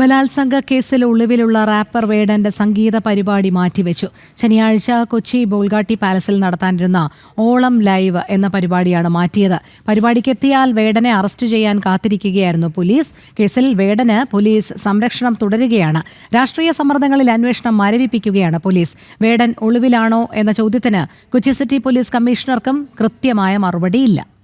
ബലാത്സംഗ കേസിൽ ഒളിവിലുള്ള റാപ്പർ വേടന്റെ സംഗീത പരിപാടി മാറ്റിവെച്ചു. ശനിയാഴ്ച കൊച്ചി ബോൾഗാട്ടി പാലസിൽ നടത്താനിരുന്ന ഓളം ലൈവ് എന്ന പരിപാടിയാണ് മാറ്റിയത്. പരിപാടിക്കെത്തിയാൽ വേടനെ അറസ്റ്റ് ചെയ്യാൻ കാത്തിരിക്കുകയായിരുന്നു പോലീസ്. കേസിൽ വേടന് പോലീസ് സംരക്ഷണം തുടരുകയാണ്. രാഷ്ട്രീയ സമ്മർദ്ദങ്ങളിൽ അന്വേഷണം മരവിപ്പിക്കുകയാണ് പോലീസ്. വേടൻ ഒളിവിലാണോ എന്ന ചോദ്യത്തിന് കൊച്ചി സിറ്റി പോലീസ് കമ്മീഷണർക്കും കൃത്യമായ മറുപടിയില്ല.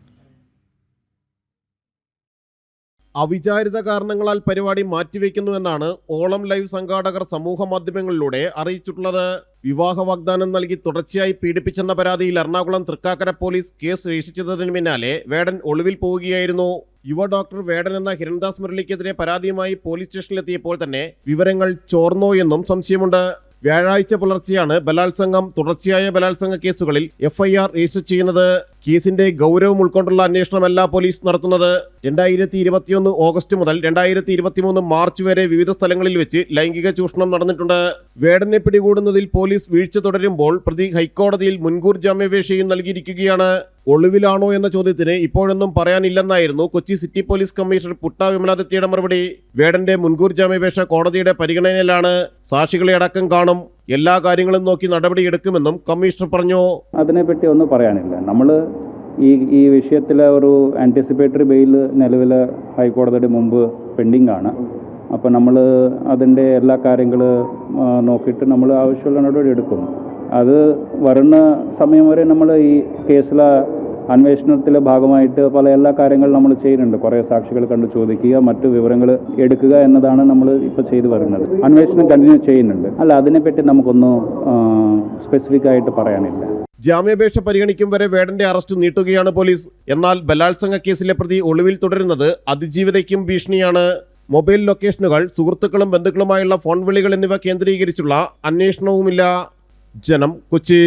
അവിചാരിത കാരണങ്ങളാൽ പരിപാടി മാറ്റിവെക്കുന്നുവെന്നാണ് ഓളം ലൈവ് സംഘാടകർ സമൂഹ മാധ്യമങ്ങളിലൂടെ അറിയിച്ചിട്ടുള്ളത്. വിവാഹ വാഗ്ദാനം നൽകി തുടർച്ചയായി പീഡിപ്പിച്ചെന്ന പരാതിയിൽ എറണാകുളം തൃക്കാക്കര പോലീസ് കേസ് രക്ഷിച്ചതിന് പിന്നാലെ വേടൻ ഒളിവിൽ പോവുകയായിരുന്നു. യുവ ഡോക്ടർ വേടൻ എന്ന ഹിരൺദാസ് മുരളിക്കെതിരെ പരാതിയുമായി പോലീസ് സ്റ്റേഷനിലെത്തിയപ്പോൾ തന്നെ വിവരങ്ങൾ ചോർന്നോ എന്നും സംശയമുണ്ട്. വ്യാഴാഴ്ച പുലർച്ചെയാണ് ബലാത്സംഗം തുടർച്ചയായ ബലാത്സംഗ കേസുകളിൽ എഫ്ഐആർ രജിസ്റ്റർ ചെയ്യുന്നത്. കേസിന്റെ ഗൗരവം ഉൾക്കൊണ്ടുള്ള അന്വേഷണമല്ല പോലീസ് നടത്തുന്നത്. രണ്ടായിരത്തി ഇരുപത്തിയൊന്ന് ഓഗസ്റ്റ് മുതൽ രണ്ടായിരത്തി ഇരുപത്തിമൂന്ന് മാർച്ച് വരെ വിവിധ സ്ഥലങ്ങളിൽ വെച്ച് ലൈംഗിക ചൂഷണം നടന്നിട്ടുണ്ട്. വേടനെ പിടികൂടുന്നതിൽ പോലീസ് വീഴ്ച തുടരുമ്പോൾ പ്രതി ഹൈക്കോടതിയിൽ മുൻകൂർ ജാമ്യാപേക്ഷയും നൽകിയിരിക്കുകയാണ്. ഒളിവിലാണോ എന്ന ചോദ്യത്തിന് ഇപ്പോഴൊന്നും പറയാനില്ലെന്നായിരുന്നു Kochi city police commissioner Putta വിമലാദിത്യയുടെ മറുപടി. വേടന്റെ മുൻകൂർ ജാമ്യാപേക്ഷ കോടതിയുടെ പരിഗണനയിലാണ്. സാക്ഷികളെ അടക്കം കാണും. എല്ലാ കാര്യങ്ങളും നോക്കി നടപടിയെടുക്കുമെന്നും കമ്മീഷണർ പറഞ്ഞു. അതിനെപ്പറ്റി ഒന്നും പറയാനില്ല. നമ്മൾ ഈ ഈ വിഷയത്തിലെ ഒരു ആന്റിസിപ്പേറ്ററി ബെയിൽ നിലവിൽ ഹൈക്കോടതിയുടെ മുമ്പ് പെൻഡിങ് ആണ് അപ്പോൾ നമ്മൾ അതിന്റെ എല്ലാ കാര്യങ്ങൾ നോക്കിയിട്ട് നമ്മൾ ആവശ്യമുള്ള നടപടി എടുക്കും അത് വരുന്ന സമയം വരെ നമ്മൾ ഈ കേസിലെ അന്വേഷണത്തിലെ ഭാഗമായിട്ട് പല എല്ലാ കാര്യങ്ങളും നമ്മൾ ചെയ്യുന്നുണ്ട്. കുറേ സാക്ഷികൾ കണ്ട് ചോദിക്കുക മറ്റു വിവരങ്ങൾ എടുക്കുക എന്നതാണ് നമ്മൾ ഇപ്പോൾ ചെയ്തു വരുന്നത്. അന്വേഷണം കണ്ടിന്യൂ ചെയ്യുന്നുണ്ട്. അല്ല അതിനെപ്പറ്റി നമുക്കൊന്നും സ്പെസിഫിക് ആയിട്ട് പറയാനില്ല. ജാമ്യാപേക്ഷ പരിഗണിക്കും വരെ വേടന്റെ അറസ്റ്റ് നീട്ടുകയാണ് പോലീസ്. എന്നാൽ ബലാത്സംഗ കേസിലെ പ്രതി ഒളിവിൽ തുടരുന്നത് അതിജീവിതയ്ക്കും ഭീഷണിയാണ്. മൊബൈൽ ലൊക്കേഷനുകൾ സുഹൃത്തുക്കളും ബന്ധുക്കളുമായുള്ള ഫോൺ വിളികൾ എന്നിവ കേന്ദ്രീകരിച്ചുള്ള അന്വേഷണവുമില്ല. ജനം കൊച്ചി.